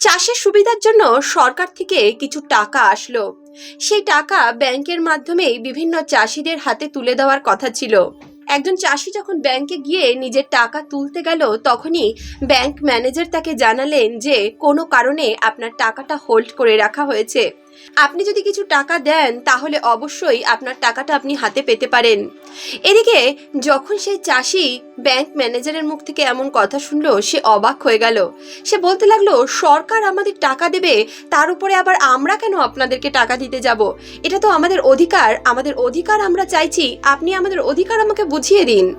চাষের সুবিধার জন্য সরকার থেকে কিছু টাকা আসলো। সেই টাকা ব্যাংকের মাধ্যমে বিভিন্ন চাষিদের হাতে তুলে দেওয়ার কথা ছিল। একজন চাষি যখন ব্যাংকে গিয়ে নিজের টাকা তুলতে গেল, তখনই ব্যাংক ম্যানেজার তাকে জানালেন যে কোনো কারণে আপনার টাকাটা হোল্ড করে রাখা হয়েছে। আপনি যদি কিছু টাকা দেন, তাহলে অবশ্যই আপনার টাকাটা আপনি হাতে পেতে পারেন। এদিকে, যখন সেই চাষি ব্যাংক ম্যানেজারের মুখ থেকে এমন কথা শুনলো, সে অবাক হয়ে গেল। সে বলতে লাগল, সরকার আমাদের টাকা দেবে, তার উপরে আবার আমরা কেন আপনাদেরকে টাকা দিতে যাব? এটা তো আমাদের অধিকার আমাদের অধিকার আমরা চাইছি। আপনি আমাদের অধিকার আমাকে বুঝিয়ে দিন।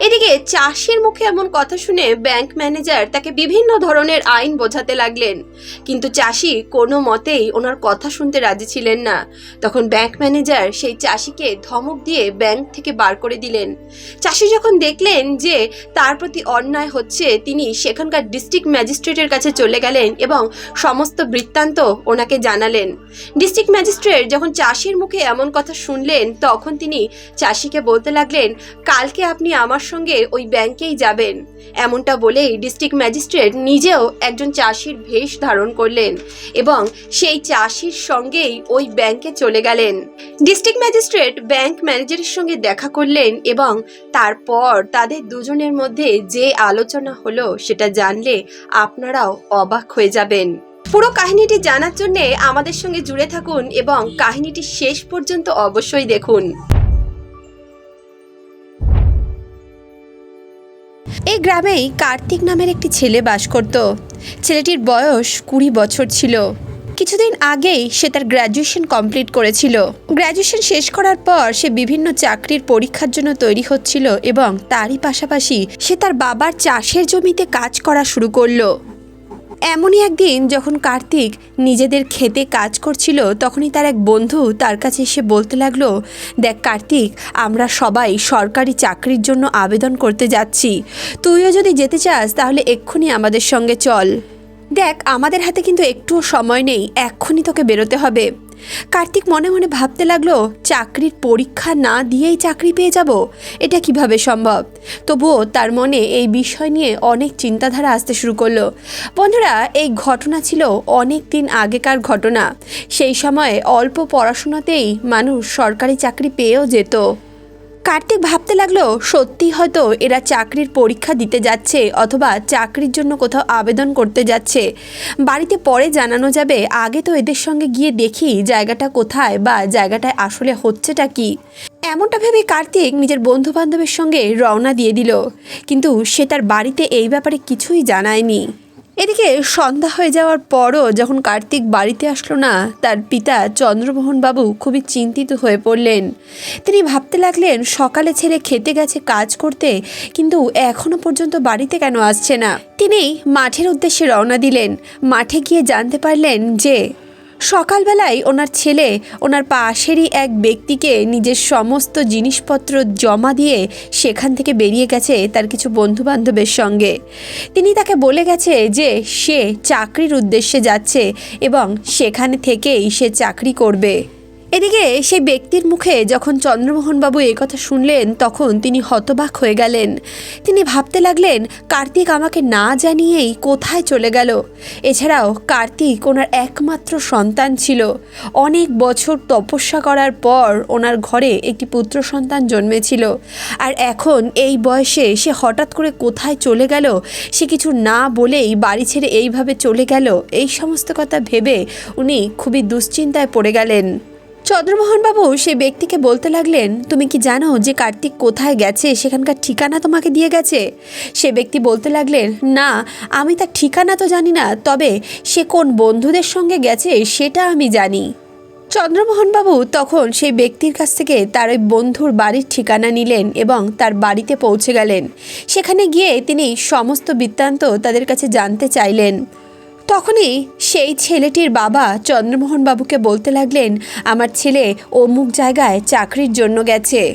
এদিকে চাষির মুখে এমন কথা শুনে ব্যাংক ম্যানেজার তাকে বিভিন্ন ধরনের আইন বোঝাতে লাগলেন। কিন্তু চাষি কোনো মতেই ওনার কথা শুনতে রাজি ছিলেন না। তখন ব্যাংক ম্যানেজার সেই চাষিকে ধমক দিয়ে ব্যাংক থেকে বার করে দিলেন। চাষি যখন দেখলেন যে তার প্রতি অন্যায় হচ্ছে, তিনি সেখানকার ডিস্ট্রিক্ট ম্যাজিস্ট্রেটের কাছে চলে গেলেন এবং সমস্ত বৃত্তান্ত ওনাকে জানালেন। ডিস্ট্রিক্ট ম্যাজিস্ট্রেট যখন চাষির মুখে এমন কথা শুনলেন, তখন তিনি চাষিকে বলতে লাগলেন, কালকে আপনি আমার সঙ্গে ওই ব্যাংকেই যাবেন। এমনটা বলেই ডিস্ট্রিক্ট ম্যাজিস্ট্রেট নিজেও একজন চাষির ভেষ ধারণ করলেন এবং সেই চাষির সঙ্গেই ওই ব্যাংকে চলে গেলেন। ডিস্ট্রিক্ট ম্যাজিস্ট্রেট ব্যাংক ম্যানেজারের সঙ্গে দেখা করলেন এবং তারপর তাদের দুজনের মধ্যে যে আলোচনা হলো সেটা জানলে আপনারাও অবাক হয়ে যাবেন। পুরো কাহিনীটি জানার জন্যে আমাদের সঙ্গে জুড়ে থাকুন এবং কাহিনীটি শেষ পর্যন্ত অবশ্যই দেখুন। এই গ্রামেই কার্তিক নামের একটি ছেলে বাস করত। ছেলেটির বয়স কুড়ি বছর ছিল। কিছুদিন আগেই সে তার গ্র্যাজুয়েশন কমপ্লিট করেছিল। গ্র্যাজুয়েশন শেষ করার পর সে বিভিন্ন চাকরির পরীক্ষার জন্য তৈরি হচ্ছিল এবং তারই পাশাপাশি সে তার বাবার চাষের জমিতে কাজ করা শুরু করল। এমনই একদিন যখন কার্তিক নিজেদের খেতে কাজ করছিল, তখনই তার এক বন্ধু তার কাছে এসে বলতে লাগল, দেখ কার্তিক, আমরা সবাই সরকারি চাকরির জন্য আবেদন করতে যাচ্ছি। তুইও যদি যেতে চাস, তাহলে এক্ষুনি আমাদের সঙ্গে চল। দেখ, আমাদের হাতে কিন্তু একটুও সময় নেই, এক্ষুনি তোকে বেরোতে হবে। কার্তিক মনে মনে ভাবতে লাগল, চাকরির পরীক্ষা না দিয়েই চাকরি পেয়ে যাব। এটা কীভাবে সম্ভব? তবুও তার মনে এই বিষয় নিয়ে অনেক চিন্তাধারা আসতে শুরু করল। বন্ধুরা, এই ঘটনা ছিল অনেক দিন আগেকার ঘটনা। সেই সময়ে অল্প পড়াশোনাতেই মানুষ সরকারি চাকরি পেয়েও যেত। কার্তিক ভাবতে লাগল সত্যি হয়তো এরা চাকরির পরীক্ষা দিতে যাচ্ছে অথবা চাকরির জন্য কোথাও আবেদন করতে যাচ্ছে। বাড়িতে পরে জানানো যাবে, আগে তো এদের সঙ্গে গিয়ে দেখি জায়গাটা কোথায় বা জায়গাটায় আসলে হচ্ছেটা কি। এমনটা ভেবে কার্তিক নিজের বন্ধু বান্ধবের সঙ্গে রওনা দিয়ে দিল, কিন্তু সে তার বাড়িতে এই ব্যাপারে কিছুই জানায়নি। এদিকে সন্ধ্যা হয়ে যাওয়ার পরও যখন কার্তিক বাড়িতে আসলো না, তার পিতা চন্দ্রমোহন বাবু খুবই চিন্তিত হয়ে পড়লেন। তিনি ভাবতে লাগলেন, সকালে ছেলে খেতে গেছে কাজ করতে, কিন্তু এখনও পর্যন্ত বাড়িতে কেন আসছে না? তিনি মাঠের উদ্দেশ্যে রওনা দিলেন। মাঠে গিয়ে জানতে পারলেন যে সকালবেলায় ওনার ছেলে ওনার পাশেরই এক ব্যক্তিকে নিজের সমস্ত জিনিসপত্র জমা দিয়ে সেখান থেকে বেরিয়ে গেছে তার কিছু বন্ধুবান্ধবের সঙ্গে। তিনি তাকে বলে গেছে যে সে চাকরির উদ্দেশ্যে যাচ্ছে এবং সেখানে থেকেই সে চাকরি করবে। এদিকে সেই ব্যক্তির মুখে যখন চন্দ্রমোহনবাবু এই কথা শুনলেন, তখন তিনি হতবাক হয়ে গেলেন। তিনি ভাবতে লাগলেন, কার্তিক আমাকে না জানিয়েই কোথায় চলে গেল। এছাড়াও কার্তিক ওনার একমাত্র সন্তান ছিল। অনেক বছর তপস্যা করার পর ওনার ঘরে একটি পুত্র সন্তান জন্মেছিল। আর এখন এই বয়সে সে হঠাৎ করে কোথায় চলে গেল, সে কিছু না বলেই বাড়ি ছেড়ে এইভাবে চলে গেল, এই সমস্ত কথা ভেবে উনি খুবই দুশ্চিন্তায় পড়ে গেলেন। চন্দ্রমোহনবাবু সেই ব্যক্তিকে বলতে লাগলেন, তুমি কি জানো যে কার্তিক কোথায় গেছে? সেখানকার ঠিকানা তোমাকে দিয়ে গেছে? সে ব্যক্তি বলতে লাগলেন, না, আমি তার ঠিকানা তো জানি না, তবে সে কোন বন্ধুদের সঙ্গে গেছে সেটা আমি জানি। চন্দ্রমোহনবাবু তখন সেই ব্যক্তির কাছ থেকে তার ওই বন্ধুর বাড়ির ঠিকানা নিলেন এবং তার বাড়িতে পৌঁছে গেলেন। সেখানে গিয়ে তিনি সমস্ত বৃত্তান্ত তাদের কাছে জানতে চাইলেন। তখনই সেই ছেলেটির বাবা চন্দ্রমোহন বাবুকে বলতে লাগলেন, আমার ছেলে অমুক জায়গায় চাকরির জন্য গেছে।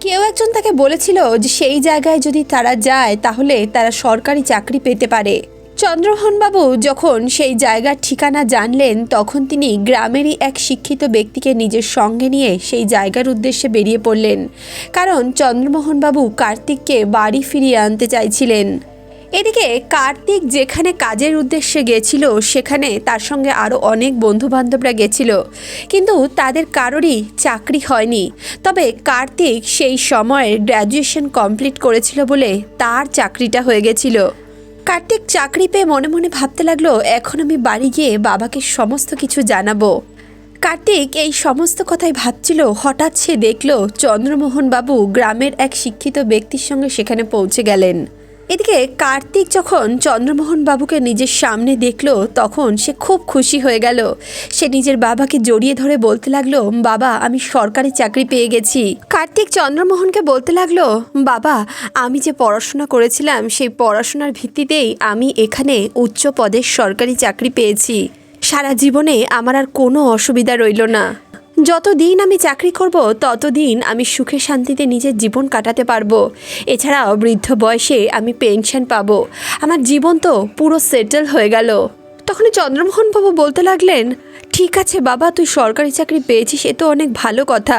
কেউ একজন তাকে বলেছিল যে সেই জায়গায় যদি তারা যায়, তাহলে তারা সরকারি চাকরি পেতে পারে। চন্দ্রমোহনবাবু যখন সেই জায়গার ঠিকানা জানলেন, তখন তিনি গ্রামেরই এক শিক্ষিত ব্যক্তিকে নিজের সঙ্গে নিয়ে সেই জায়গার উদ্দেশ্যে বেরিয়ে পড়লেন। কারণ চন্দ্রমোহনবাবু কার্তিককে বাড়ি ফিরিয়ে আনতে চাইছিলেন। এদিকে কার্তিক যেখানে কাজের উদ্দেশ্যে গেছিল, সেখানে তার সঙ্গে আরও অনেক বন্ধু বান্ধবরা গেছিল। কিন্তু তাদের কারোরই চাকরি হয়নি। তবে কার্তিক সেই সময় গ্র্যাজুয়েশন কমপ্লিট করেছিল বলে তার চাকরিটা হয়ে গেছিল। কার্তিক চাকরি পেয়ে মনে মনে ভাবতে লাগল, এখন আমি বাড়ি গিয়ে বাবাকে সমস্ত কিছু জানাব। কার্তিক এই সমস্ত কথাই ভাবছিল। হঠাৎ সে দেখল চন্দ্রমোহন বাবু গ্রামের এক শিক্ষিত ব্যক্তির সঙ্গে সেখানে পৌঁছে গেলেন। এদিকে কার্তিক যখন চন্দ্রমোহন বাবুকে নিজের সামনে দেখল, তখন সে খুব খুশি হয়ে গেল। সে নিজের বাবাকে জড়িয়ে ধরে বলতে লাগল, বাবা, আমি সরকারি চাকরি পেয়ে গেছি। কার্তিক চন্দ্রমোহনকে বলতে লাগল, বাবা, আমি যে পড়াশোনা করেছিলাম, সেই পড়াশোনার ভিত্তিতেই আমি এখানে উচ্চ পদের সরকারি চাকরি পেয়েছি। সারা জীবনে আমার আর কোনো অসুবিধা রইল না। যতদিন আমি চাকরি করব, ততদিন আমি সুখে শান্তিতে নিজের জীবন কাটাতে পারব। এছাড়াও বৃদ্ধ বয়সে আমি পেনশন পাবো। আমার জীবন তো পুরো সেটেল হয়ে গেল। তখনই চন্দ্রমোহন বাবু বলতে লাগলেন ঠিক আছে বাবা, তুই সরকারি চাকরি পেয়েছিস, এ তো অনেক ভালো কথা।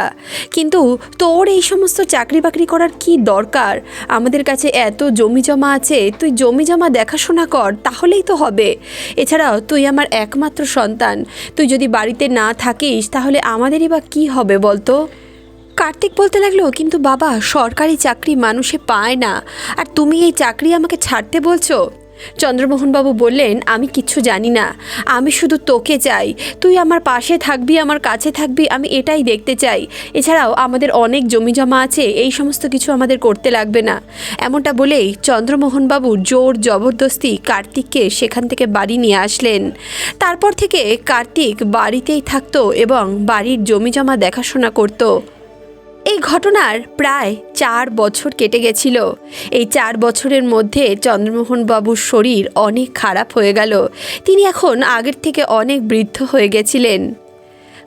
কিন্তু তোর এই সমস্ত চাকরি বাকরি করার কি দরকার? আমাদের কাছে এত জমি জমা আছে, তুই জমি জমা দেখাশোনা কর, তাহলেই তো হবে। এছাড়াও তুই আমার একমাত্র সন্তান, তুই যদি বাড়িতে না থাকিস, তাহলে আমাদেরই বা কী হবে বলতো? কার্তিক বলতে লাগল, কিন্তু বাবা, সরকারি চাকরি মানুষে পায় না। আর তুমি এই চাকরি আমাকে ছাড়তে বলছো? চন্দ্রমোহনবাবু বললেন, আমি কিচ্ছু জানি না। আমি শুধু তোকে চাই। তুই আমার পাশে থাকবি, আমার কাছে থাকবি, আমি এটাই দেখতে চাই। এছাড়াও আমাদের অনেক জমি জমা আছে, এই সমস্ত কিছু আমাদের করতে লাগবে না। এমনটা বলেই চন্দ্রমোহনবাবু জোর জবরদস্তি কার্তিককে সেখান থেকে বাড়ি নিয়ে আসলেন। তারপর থেকে কার্তিক বাড়িতেই থাকতো এবং বাড়ির জমি জমা দেখাশোনা করতো। এই ঘটনার প্রায় চার বছর কেটে গেছিল। এই চার বছরের মধ্যে চন্দ্রমোহন বাবুর শরীর অনেক খারাপ হয়ে গেল। তিনি এখন আগের থেকে অনেক বৃদ্ধ হয়ে গেছিলেন।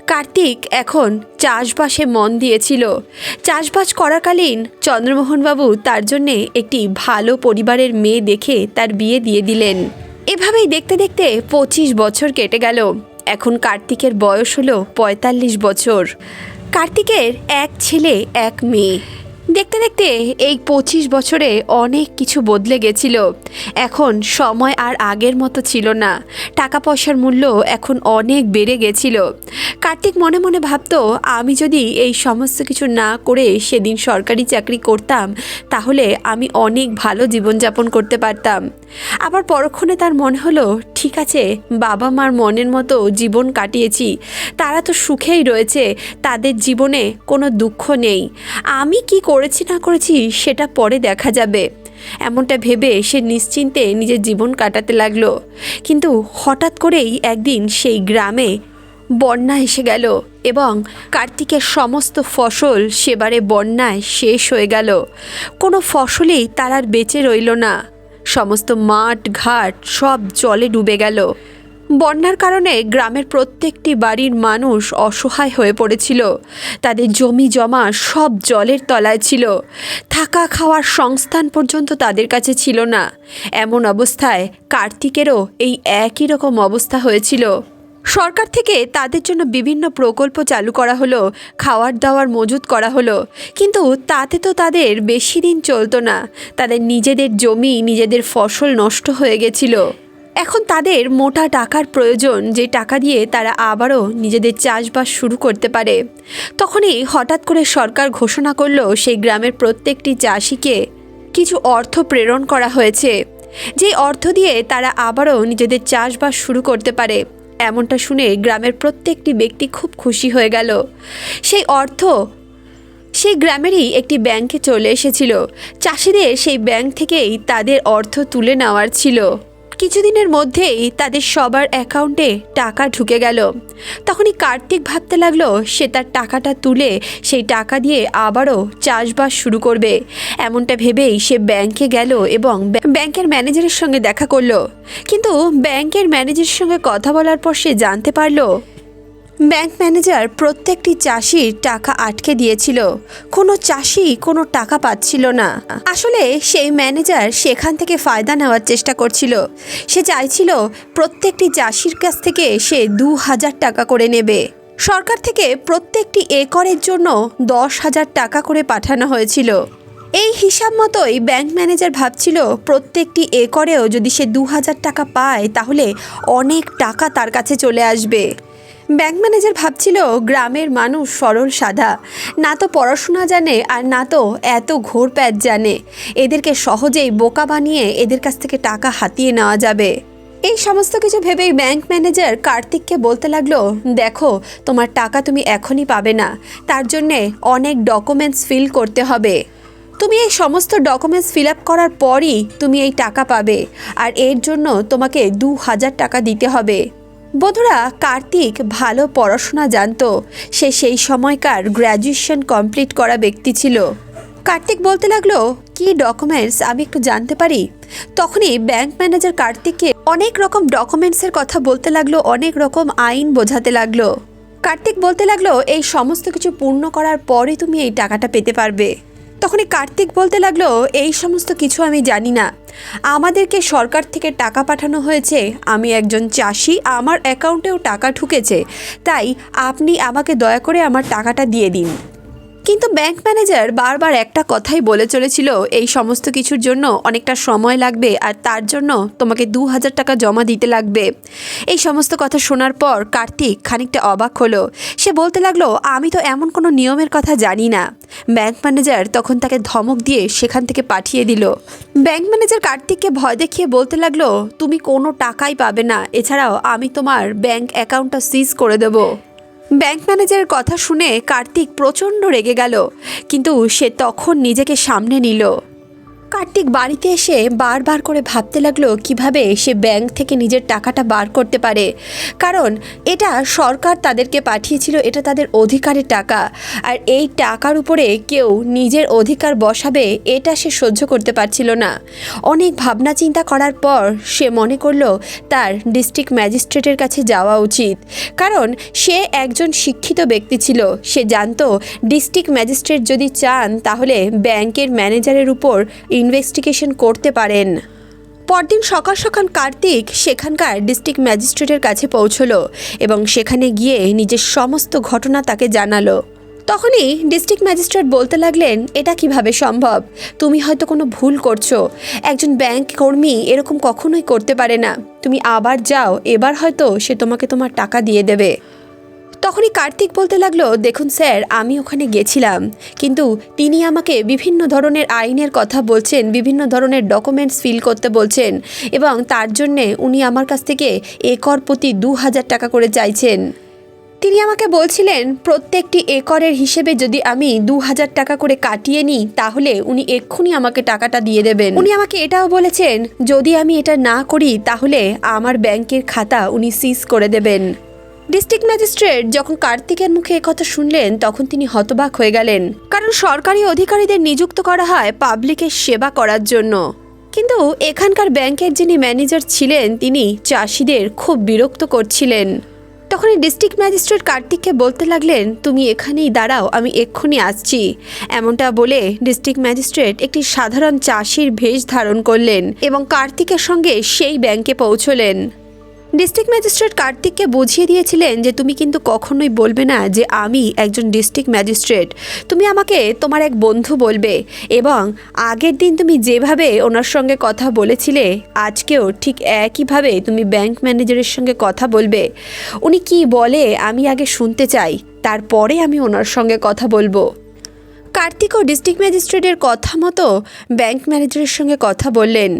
কার্তিক এখন চাষবাসে মন দিয়েছিল। চাষবাস করাকালীন চন্দ্রমোহনবাবু তার জন্যে একটি ভালো পরিবারের মেয়ে দেখে তার বিয়ে দিয়ে দিলেন। এভাবেই দেখতে দেখতে পঁচিশ বছর কেটে গেল। এখন কার্তিকের বয়স হলো পঁয়তাল্লিশ বছর। কার্তিকের এক ছেলে এক মেয়ে। দেখতে দেখতে এই পঁচিশ বছরে অনেক কিছু বদলে গেছিল। এখন সময় আর আগের মতো ছিল না। টাকা পয়সার মূল্য এখন অনেক বেড়ে গেছিল। কার্তিক মনে মনে ভাবতো, আমি যদি এই সমস্ত কিছু না করে সেদিন সরকারি চাকরি করতাম, তাহলে আমি অনেক ভালো জীবনযাপন করতে পারতাম। আবার পরক্ষণে তার মনে হলো, ঠিক আছে বাবা মার মনের মতো জীবন কাটিয়েছি। তারা তো সুখেই রয়েছে, তাদের জীবনে কোনো দুঃখ নেই। আমি কি করেছি না করেছি সেটা পরে দেখা যাবে। এমনটা ভেবে সে নিশ্চিন্তে নিজের জীবন কাটাতে লাগল। কিন্তু হঠাৎ করেই একদিন সেই গ্রামে বন্যা এসে গেল এবং কার্তিকের সমস্ত ফসল সেবারে বন্যায় শেষ হয়ে গেল। কোনো ফসলেই তার আর বেঁচে রইল না। সমস্ত মাঠ, ঘাট সব জলে ডুবে গেল। বন্যার কারণে গ্রামের প্রত্যেকটি বাড়ির মানুষ অসহায় হয়ে পড়েছিল। তাদের জমি জমা সব জলের তলায় ছিল। থাকা খাওয়ার সংস্থান পর্যন্ত তাদের কাছে ছিল না। এমন অবস্থায় কার্তিকেরও এই একই রকম অবস্থা হয়েছিল। সরকার থেকে তাদের জন্য বিভিন্ন প্রকল্প চালু করা হলো, খাওয়ার দাওয়ার মজুত করা হলো। কিন্তু তাতে তো তাদের বেশি দিন চলতো না। তাদের নিজেদের জমি, নিজেদের ফসল নষ্ট হয়ে গেছিল। এখন তাদের মোটা টাকার প্রয়োজন যে টাকা দিয়ে তারা আবারও নিজেদের চাষবাস শুরু করতে পারে। তখনই হঠাৎ করে সরকার ঘোষণা করল সেই গ্রামের প্রত্যেকটি চাষিকে কিছু অর্থ প্রেরণ করা হয়েছে। যে অর্থ দিয়ে তারা আবারও নিজেদের চাষবাস শুরু করতে পারে। এমনটা শুনে গ্রামের প্রত্যেকটি ব্যক্তি খুব খুশি হয়ে গেল। সেই অর্থ সেই গ্রামেরই একটি ব্যাংকে চলে এসেছিল। চাষিদের সেই ব্যাংক থেকেই তাদের অর্থ তুলে নেওয়ার ছিল। কিছুদিনের মধ্যেই তাদের সবার অ্যাকাউন্টে টাকা ঢুকে গেল। তখনই কার্তিক ভাবতে লাগল, সে তার টাকাটা তুলে সেই টাকা দিয়ে আবারও চাষবাস শুরু করবে। এমনটা ভেবেই সে ব্যাংকে গেল এবং ব্য- ব্যাংকের ম্যানেজারের সঙ্গে দেখা করল। কিন্তু ব্যাংকের ম্যানেজারের সঙ্গে কথা বলার পর সে জানতে পারল ব্যাংক ম্যানেজার প্রত্যেকটি চাষির টাকা আটকে দিয়েছিল। কোনো চাষি কোনো টাকা পাচ্ছিল না। আসলে সেই ম্যানেজার সেখান থেকে ফায়দা নেওয়ার চেষ্টা করছিল। সে চাইছিল প্রত্যেকটি চাষির কাছ থেকে সে দু হাজার টাকা করে নেবে। সরকার থেকে প্রত্যেকটি একরের জন্য দশ হাজার টাকা করে পাঠানো হয়েছিল। এই হিসাব মতোই ব্যাংক ম্যানেজার ভাবছিল প্রত্যেকটি একরেও যদি সে দু হাজার টাকা পায় তাহলে অনেক টাকা তার কাছে চলে আসবে। ব্যাংক ম্যানেজার ভাবছিল, গ্রামের মানুষ সরল সাদা না তো পড়াশোনা জানে, আর না তো এত ঘোর প্যাচ জানে। এদেরকে সহজেই বোকা বানিয়ে এদের কাছ থেকে টাকা হাতিয়ে নেওয়া যাবে। এই সমস্ত কিছু ভেবেই ব্যাংক ম্যানেজার কার্তিককে বলতে লাগল, দেখো, তোমার টাকা তুমি এখনই পাবে না। তার জন্যে অনেক ডকুমেন্টস ফিল করতে হবে। তুমি এই সমস্ত ডকুমেন্টস ফিল আপ করার পরই তুমি এই টাকা পাবে। আর এর জন্য তোমাকে দু হাজার টাকা দিতে হবে। বন্ধুরা, কার্তিক ভালো পড়াশোনা জানতো। সে সেই সময়কার গ্র্যাজুয়েশন কমপ্লিট করা ব্যক্তি ছিল। কার্তিক বলতে লাগল, কি ডকুমেন্টস আমি একটু জানতে পারি? তখনই ব্যাংক ম্যানেজার কার্তিককে অনেক রকম ডকুমেন্টসের কথা বলতে লাগল, অনেক রকম আইন বোঝাতে লাগল। কার্তিক বলতে লাগল, এই সমস্ত কিছু পূর্ণ করার পরে তুমি এই টাকাটা পেতে পারবে। তখনই কার্তিক বলতে লাগল, এই সমস্ত কিছু আমি জানি না। আমাদেরকে সরকার থেকে টাকা পাঠানো হয়েছে। আমি একজন চাষি, আমার অ্যাকাউন্টেও টাকা ঢুকেছে। তাই আপনি আমাকে দয়া করে আমার টাকাটা দিয়ে দিন। কিন্তু ব্যাংক ম্যানেজার বারবার একটা কথাই বলে চলেছিল, এই সমস্ত কিছুর জন্য অনেকটা সময় লাগবে আর তার জন্য তোমাকে দু হাজার টাকা জমা দিতে লাগবে। এই সমস্ত কথা শোনার পর কার্তিক খানিকটা অবাক হলো। সে বলতে লাগল, আমি তো এমন কোনো নিয়মের কথা জানি না। ব্যাংক ম্যানেজার তখন তাকে ধমক দিয়ে সেখান থেকে পাঠিয়ে দিল। ব্যাংক ম্যানেজার কার্তিককে ভয় দেখিয়ে বলতে লাগল, তুমি কোনো টাকাই পাবে না। এছাড়াও আমি তোমার ব্যাংক অ্যাকাউন্টটা সিজ করে দেবো। ব্যাংক ম্যানেজারের কথা শুনে কার্তিক প্রচণ্ড রেগে গেল কিন্তু সে তখন নিজেকে সামনে নিল। কার্তিক বাড়িতে এসে বারবার করে ভাবতে লাগল কীভাবে সে ব্যাংক থেকে নিজের টাকাটা বার করতে পারে। কারণ এটা সরকার তাদেরকে পাঠিয়েছিল, এটা তাদের অধিকারের টাকা। আর এই টাকার উপরে কেউ নিজের অধিকার বসাবে, এটা সে সহ্য করতে পারছিল না। অনেক ভাবনা চিন্তা করার পর সে মনে করল, তার ডিস্ট্রিক্ট ম্যাজিস্ট্রেটের কাছে যাওয়া উচিত। কারণ সে একজন শিক্ষিত ব্যক্তি ছিল, সে জানতো ডিস্ট্রিক্ট ম্যাজিস্ট্রেট যদি চান তাহলে ব্যাংকের ম্যানেজারের উপর ইনভেস্টিগেশন করতে পারেন। পরদিন সকাল সকাল কার্তিক সেখানকার ডিস্ট্রিক্ট ম্যাজিস্ট্রেটের কাছে পৌঁছলো এবং সেখানে গিয়ে নিজের সমস্ত ঘটনা তাকে জানালো। তখনই ডিস্ট্রিক্ট ম্যাজিস্ট্রেট বলতে লাগলেন, এটা কীভাবে সম্ভব? তুমি হয়তো কোনো ভুল করছ। একজন ব্যাংক কর্মী এরকম কখনোই করতে পারে না। তুমি আবার যাও, এবার হয়তো সে তোমাকে তোমার টাকা দিয়ে দেবে। তখনই কার্তিক বলতে লাগল, দেখুন স্যার, আমি ওখানে গেছিলাম। কিন্তু তিনি আমাকে বিভিন্ন ধরনের আইনের কথা বলছেন, বিভিন্ন ধরনের ডকুমেন্টস ফিল করতে বলছেন এবং তার জন্যে উনি আমার কাছ থেকে একর প্রতি দু হাজার টাকা করে চাইছেন। তিনি আমাকে বলছিলেন, প্রত্যেকটি একরের হিসেবে যদি আমি দু হাজার টাকা করে কাটিয়ে নিই, তাহলে উনি এক্ষুনি আমাকে টাকাটা দিয়ে দেবেন। উনি আমাকে এটাও বলেছেন, যদি আমি এটা না করি, তাহলে আমার ব্যাংকের খাতা উনি সিজ করে দেবেন। ডিস্ট্রিক্ট ম্যাজিস্ট্রেট যখন কার্তিকের মুখে কথা শুনলেন, তখন তিনি হতবাক হয়ে গেলেন। কারণ সরকারি অধিকারীদের নিযুক্ত করা হয় পাবলিকের সেবা করার জন্য। কিন্তু এখানকার ব্যাংকের যিনি ম্যানেজার ছিলেন, তিনি চাষিদের খুব বিরক্ত করছিলেন। তখনই ডিস্ট্রিক্ট ম্যাজিস্ট্রেট কার্তিককে বলতে লাগলেন, তুমি এখানেই দাঁড়াও, আমি এক্ষুনি আসছি। এমনটা বলে ডিস্ট্রিক্ট ম্যাজিস্ট্রেট একটি সাধারণ চাষির ভেষ ধারণ করলেন এবং কার্তিকের সঙ্গে সেই ব্যাংকে পৌঁছলেন। ডিস্ট্রিক্ট ম্যাজিস্ট্রেট কার্তিককে বুঝিয়ে দিয়েছিলেন যে তুমি কিন্তু কখনোই বলবে না যে আমি একজন ডিস্ট্রিক্ট ম্যাজিস্ট্রেট। তুমি আমাকে তোমার এক বন্ধু বলবে এবং আগের দিন তুমি যেভাবে ওনার সঙ্গে কথা বলেছিলে, আজকেও ঠিক একইভাবে তুমি ব্যাংক ম্যানেজারের সঙ্গে কথা বলবে। উনি কি বলে আমি আগে শুনতে চাই, তারপরে আমি ওনার সঙ্গে কথা বলব। কার্তিক ও ডিস্ট্রিক্ট ম্যাজিস্ট্রেটের কথা মতো ব্যাংক ম্যানেজারের সঙ্গে কথা বললেন।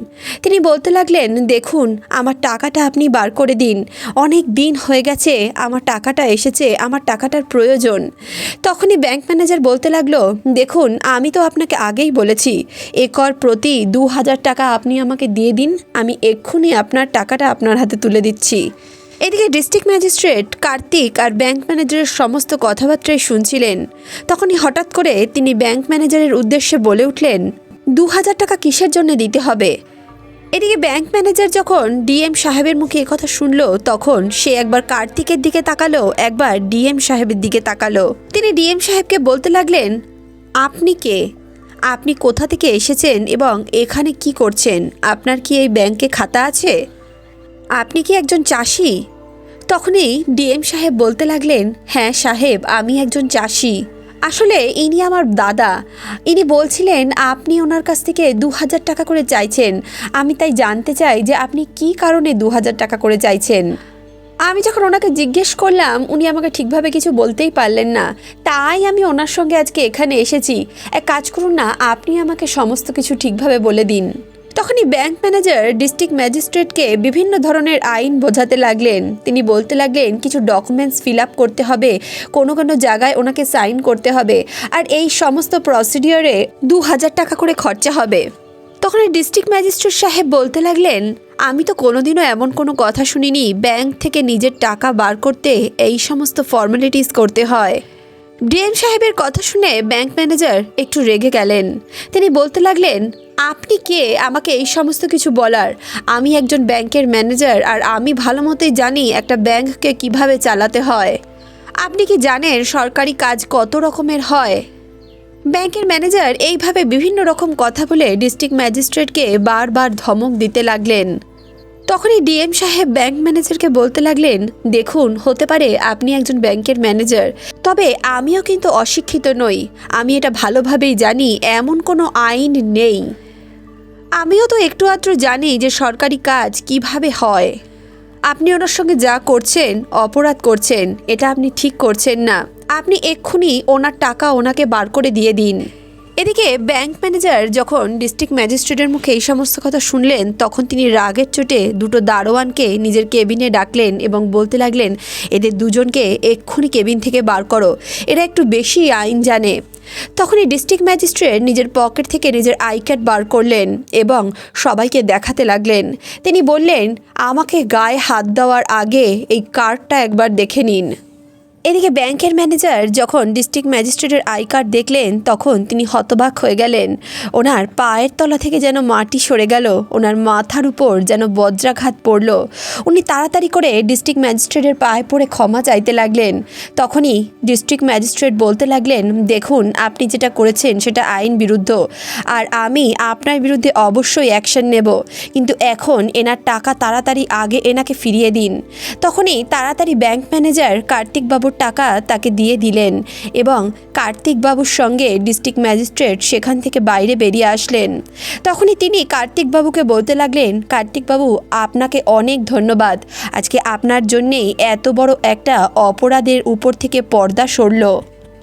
তিনি বলতে লাগলেন, দেখুন, আমার টাকাটা আপনি বার করে দিন। অনেক দিন হয়ে গেছে, আমার টাকাটা এসেছে, আমার টাকাটার প্রয়োজন। তখনই ব্যাংক ম্যানেজার বলতে লাগল, দেখুন, আমি তো আপনাকে আগেই বলেছি, একর প্রতি দু হাজার টাকা আপনি আমাকে দিয়ে দিন, আমি এক্ষুনি আপনার টাকাটা আপনার হাতে তুলে দিচ্ছি। এদিকে ডিস্ট্রিক্ট ম্যাজিস্ট্রেট কার্তিক আর ব্যাংক ম্যানেজারের সমস্ত কথাবার্তাই শুনছিলেন। তখনই হঠাৎ করে তিনি ব্যাংক ম্যানেজারের উদ্দেশ্যে বলে উঠলেন, দু হাজার টাকা কিসের জন্য দিতে হবে? এদিকে ব্যাংক ম্যানেজার যখন ডিএম সাহেবের মুখে কথা শুনলো, তখন সে একবার কার্তিকের দিকে তাকালো, একবার ডিএম সাহেবের দিকে তাকালো। তিনি ডিএম সাহেবকে বলতে লাগলেন, আপনি কে? আপনি কোথা থেকে এসেছেন এবং এখানে কি করছেন? আপনার কি এই ব্যাংকে খাতা আছে? আপনি কি একজন চাষি? তখনই ডিএম সাহেব বলতে লাগলেন হ্যাঁ সাহেব, আমি একজন চাষি। আসলে ইনি আমার দাদা। ইনি বলছিলেন, আপনি ওনার কাছ থেকে দু হাজার টাকা করে চাইছেন। আমি তাই জানতে চাই যে আপনি কি কারণে দু হাজার টাকা করে চাইছেন? আমি যখন ওনাকে জিজ্ঞেস করলাম, উনি আমাকে ঠিকভাবে কিছু বলতেই পারলেন না। তাই আমি ওনার সঙ্গে আজকে এখানে এসেছি। এক কাজ করুন না, আপনি আমাকে সমস্ত কিছু ঠিকভাবে বলে দিন। তখনই ব্যাংক ম্যানেজার, ডিস্ট্রিক্ট ম্যাজিস্ট্রেটকে বিভিন্ন ধরনের আইন বোঝাতে লাগলেন। তিনি বলতে লাগলেন, কিছু ডকুমেন্টস ফিল আপ করতে হবে, কোনো কোনো জায়গায় ওনাকে সাইন করতে হবে, আর এই সমস্ত প্রসিডিওরে দু হাজার টাকা করে খরচা হবে। তখন ডিস্ট্রিক্ট ম্যাজিস্ট্রেট সাহেব বলতে লাগলেন, আমি তো কোনোদিনও এমন কোনো কথা শুনিনি, ব্যাংক থেকে নিজের টাকা বার করতে এই সমস্ত ফর্মালিটিস করতে হয়। ডিএম সাহেবের কথা শুনে ব্যাংক ম্যানেজার একটু রেগে গেলেন। তিনি বলতে লাগলেন আপনি কে? আমাকে এই সমস্ত কিছু বলার। আমি একজন ব্যাংকের ম্যানেজার আর আমি ভালো মতোই জানি একটা ব্যাংককে কীভাবে চালাতে হয়। আপনি কি জানেন সরকারি কাজ কত রকমের হয়? ব্যাংকের ম্যানেজার এইভাবে বিভিন্ন রকম কথা বলে ডিস্ট্রিক্ট ম্যাজিস্ট্রেটকে বারবার ধমক দিতে লাগলেন। তখনই ডিএম সাহেব ব্যাংক ম্যানেজারকে বলতে লাগলেন, দেখুন, হতে পারে আপনি একজন ব্যাংকের ম্যানেজার, তবে আমিও কিন্তু অশিক্ষিত নই। আমি এটা ভালোভাবেই জানি, এমন কোনো আইন নেই। আমিও তো একটু আধটু জানি যে সরকারি কাজ কীভাবে হয়। আপনি ওনার সঙ্গে যা করছেন, অপরাধ করছেন, এটা আপনি ঠিক করছেন না। আপনি এক্ষুনি ওনার টাকা ওনাকে বার করে দিয়ে দিন। এদিকে ব্যাংক ম্যানেজার যখন ডিস্ট্রিক্ট ম্যাজিস্ট্রেটের মুখে এই সমস্ত কথা শুনলেন, তখন তিনি রাগের চোটে দুটো দারোয়ানকে নিজের কেবিনে ডাকলেন এবং বলতে লাগলেন, এদের দুজনকে এক্ষুনি কেবিন থেকে বার করো, এরা একটু বেশি আইন জানে। তখনই ডিস্ট্রিক্ট ম্যাজিস্ট্রেট নিজের পকেট থেকে নিজের আই কার্ড বার করলেন এবং সবাইকে দেখাতে লাগলেন। তিনি বললেন, আমাকে গায়ে হাত দেওয়ার আগে এই কার্ডটা একবার দেখে নিন। এদিকে ব্যাংকের ম্যানেজার যখন ডিস্ট্রিক্ট ম্যাজিস্ট্রেটের আই কার্ড দেখলেন, তখন তিনি হতবাক হয়ে গেলেন। ওনার পায়ের তলা থেকে যেন মাটি সরে গেল, ওনার মাথার উপর যেন বজ্রাঘাত পড়ল। উনি তাড়াতাড়ি করে ডিস্ট্রিক্ট ম্যাজিস্ট্রেটের পায়ে পড়ে ক্ষমা চাইতে লাগলেন। তখনই ডিস্ট্রিক্ট ম্যাজিস্ট্রেট বলতে লাগলেন, দেখুন, আপনি যেটা করেছেন সেটা আইন বিরুদ্ধ। আর আমি আপনার বিরুদ্ধে অবশ্যই অ্যাকশন নেব। কিন্তু এখন এনার টাকা তাড়াতাড়ি আগে এনাকে ফিরিয়ে দিন। তখনই তাড়াতাড়ি ব্যাংক ম্যানেজার কার্তিকবাবুর টাকা তাকে দিয়ে দিলেন এবং কার্তিকবাবুর সঙ্গে ডিস্ট্রিক্ট ম্যাজিস্ট্রেট সেখান থেকে বাইরে বেরিয়ে আসলেন। তখনই তিনি কার্তিকবাবুকে বলতে লাগলেন, কার্তিকবাবু, আপনাকে অনেক ধন্যবাদ। আজকে আপনার জন্যেই এত বড় একটা অপরাধের উপর থেকে পর্দা সরল।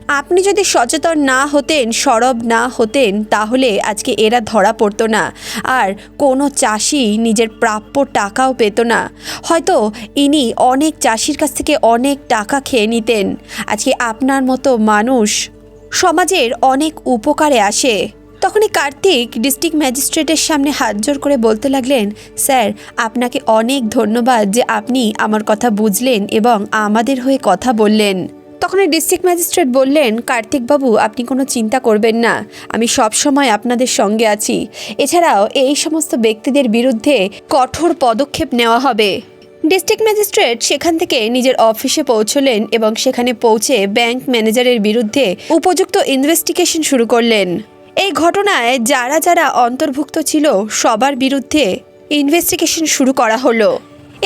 আপনি যদি সচেতন না হতেন, সরব না হতেন, তাহলে আজকে এরা ধরা পড়তো না। আর কোনো চাষি নিজের প্রাপ্য টাকাও পেত না। হয়তো ইনি অনেক চাষির কাছ থেকে অনেক টাকা খেয়ে নিতেন। আজকে আপনার মতো মানুষ সমাজের অনেক উপকারে আসে। তখনই কার্তিক ডিস্ট্রিক্ট ম্যাজিস্ট্রেটের সামনে হাত জোর করে বলতে লাগলেন, স্যার, আপনাকে অনেক ধন্যবাদ যে আপনি আমার কথা বুঝলেন এবং আমাদের হয়ে কথা বললেন। তখন ডিস্ট্রিক্ট ম্যাজিস্ট্রেট বললেন কার্তিকবাবু আপনি কোনো চিন্তা করবেন না। আমি সব সময় আপনাদের সঙ্গে আছি। এছাড়াও এই সমস্ত ব্যক্তিদের বিরুদ্ধে কঠোর পদক্ষেপ নেওয়া হবে। ডিস্ট্রিক্ট ম্যাজিস্ট্রেট সেখান থেকে নিজের অফিসে পৌঁছলেন এবং সেখানে পৌঁছে ব্যাংক ম্যানেজারের বিরুদ্ধে উপযুক্ত ইনভেস্টিগেশন শুরু করলেন। এই ঘটনায় যারা যারা অন্তর্ভুক্ত ছিল, সবার বিরুদ্ধে ইনভেস্টিগেশন শুরু করা হলো।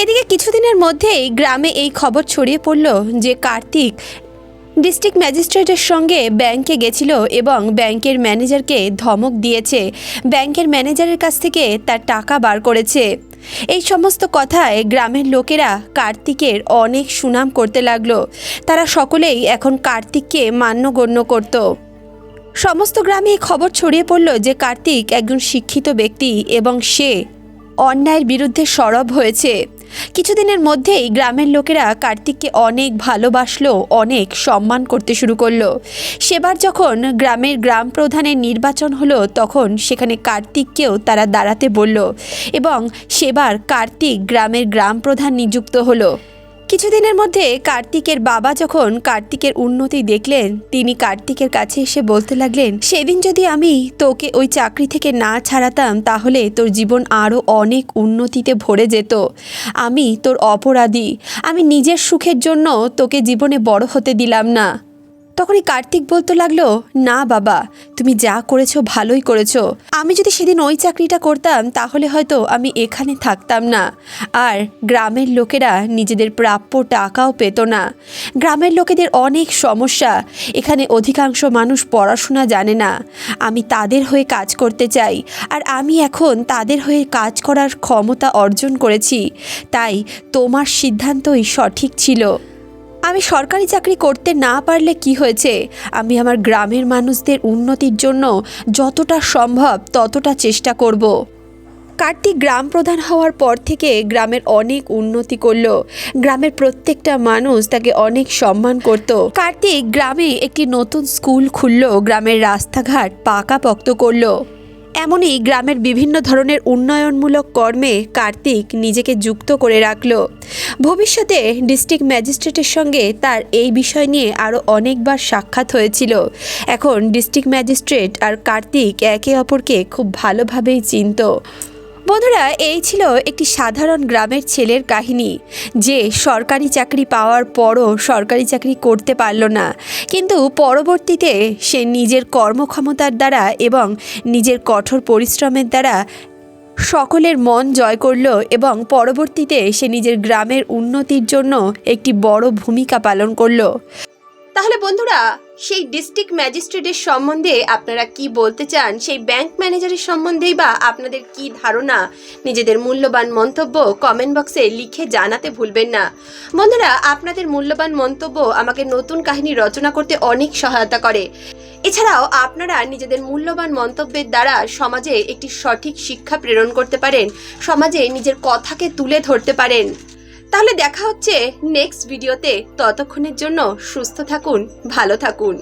এদিকে কিছুদিনের মধ্যেই গ্রামে এই খবর ছড়িয়ে পড়ল যে কার্তিক ডিস্ট্রিক্ট ম্যাজিস্ট্রেটের সঙ্গে ব্যাংকে গেছিল এবং ব্যাংকের ম্যানেজারকে ধমক দিয়েছে। ব্যাংকের ম্যানেজারের কাছ থেকে তার টাকা বার করেছে। এই সমস্ত কথায় গ্রামের লোকেরা কার্তিকের অনেক সুনাম করতে লাগল। তারা সকলেই এখন কার্তিককে মান্যগণ্য করতো। সমস্ত গ্রামে এই খবর ছড়িয়ে পড়ল যে কার্তিক একজন শিক্ষিত ব্যক্তি এবং সে অন্যায়ের বিরুদ্ধে সরব হয়েছে। কিছুদিনের মধ্যেই গ্রামের লোকেরা কার্তিককে অনেক ভালোবাসলো, অনেক সম্মান করতে শুরু করল। সেবার যখন গ্রামের গ্রাম প্রধানের নির্বাচন হলো, তখন সেখানে কার্তিককেও তারা দাঁড়াতে বলল এবং সেবার কার্তিক গ্রামের গ্রাম প্রধান নিযুক্ত হলো। কিছুদিনের মধ্যে কার্তিকের বাবা যখন কার্তিকের উন্নতি দেখলেন, তিনি কার্তিকের কাছে এসে বলতে লাগলেন, সেদিন যদি আমি তোকে ওই চাকরি থেকে না ছাড়াতাম, তাহলে তোর জীবন আরও অনেক উন্নতিতে ভরে যেত। আমি তোর অপরাধী। আমি নিজের সুখের জন্য তোকে জীবনে বড় হতে দিলাম না। তখনই কার্তিক বলতে লাগল, না বাবা, তুমি যা করেছ ভালোই করেছ। আমি যদি সেদিন ওই চাকরিটা করতাম, তাহলে হয়তো আমি এখানে থাকতাম না। আর গ্রামের লোকেরা নিজেদের প্রাপ্য টাকাও পেত না। গ্রামের লোকেদের অনেক সমস্যা। এখানে অধিকাংশ মানুষ পড়াশোনা জানে না। আমি তাদের হয়ে কাজ করতে চাই। আর আমি এখন তাদের হয়ে কাজ করার ক্ষমতা অর্জন করেছি। তাই তোমার সিদ্ধান্তই সঠিক ছিল। আমি সরকারি চাকরি করতে না পারলে কি হয়েছে? আমি আমার গ্রামের মানুষদের উন্নতির জন্য যতটা সম্ভব ততটা চেষ্টা করব। কার্তিক গ্রাম প্রধান হওয়ার পর থেকে গ্রামের অনেক উন্নতি করল। গ্রামের প্রত্যেকটা মানুষ তাকে অনেক সম্মান করত। কার্তিক গ্রামে একটি নতুন স্কুল খুললো, গ্রামের রাস্তাঘাট পাকাপোক্ত করল। এমনই গ্রামের বিভিন্ন ধরনের উন্নয়নমূলক কর্মে কার্তিক নিজেকে যুক্ত করে রাখল। ভবিষ্যতে ডিস্ট্রিক্ট ম্যাজিস্ট্রেটের সঙ্গে তার এই বিষয় নিয়ে আরও অনেকবার সাক্ষাৎ হয়েছিল। এখন ডিস্ট্রিক্ট ম্যাজিস্ট্রেট আর কার্তিক একে অপরকে খুব ভালোভাবেই চিনত। বন্ধুরা, এই ছিল একটি সাধারণ গ্রামের ছেলের কাহিনী, যে সরকারি চাকরি পাওয়ার পরও সরকারি চাকরি করতে পারল না। কিন্তু পরবর্তীতে সে নিজের কর্মক্ষমতার দ্বারা এবং নিজের কঠোর পরিশ্রমের দ্বারা সকলের মন জয় করল এবং পরবর্তীতে সে নিজের গ্রামের উন্নতির জন্য একটি বড় ভূমিকা পালন করল। তাহলে বন্ধুরা, সেই ডিস্ট্রিক্ট ম্যাজিস্ট্রেটের সম্বন্ধে আপনারা কি বলতে চান? সেই ব্যাংক ম্যানেজারের সম্বন্ধেই বা আপনাদের কি ধারণা? নিজেদের মূল্যবান মন্তব্য কমেন্ট বক্সে লিখে জানাতে ভুলবেন না। বন্ধুরা, আপনাদের মূল্যবান মন্তব্য আমাকে নতুন কাহিনী রচনা করতে অনেক সহায়তা করে। এছাড়াও আপনারা নিজেদের মূল্যবান মন্তব্যের দ্বারা সমাজে একটি সঠিক শিক্ষা প্রেরণ করতে পারেন। সমাজে নিজের কথাকে তুলে ধরতে পারেন। তাহলে দেখা হচ্ছে নেক্সট ভিডিওতে ততক্ষণের জন্য সুস্থ থাকুন ভালো থাকুন।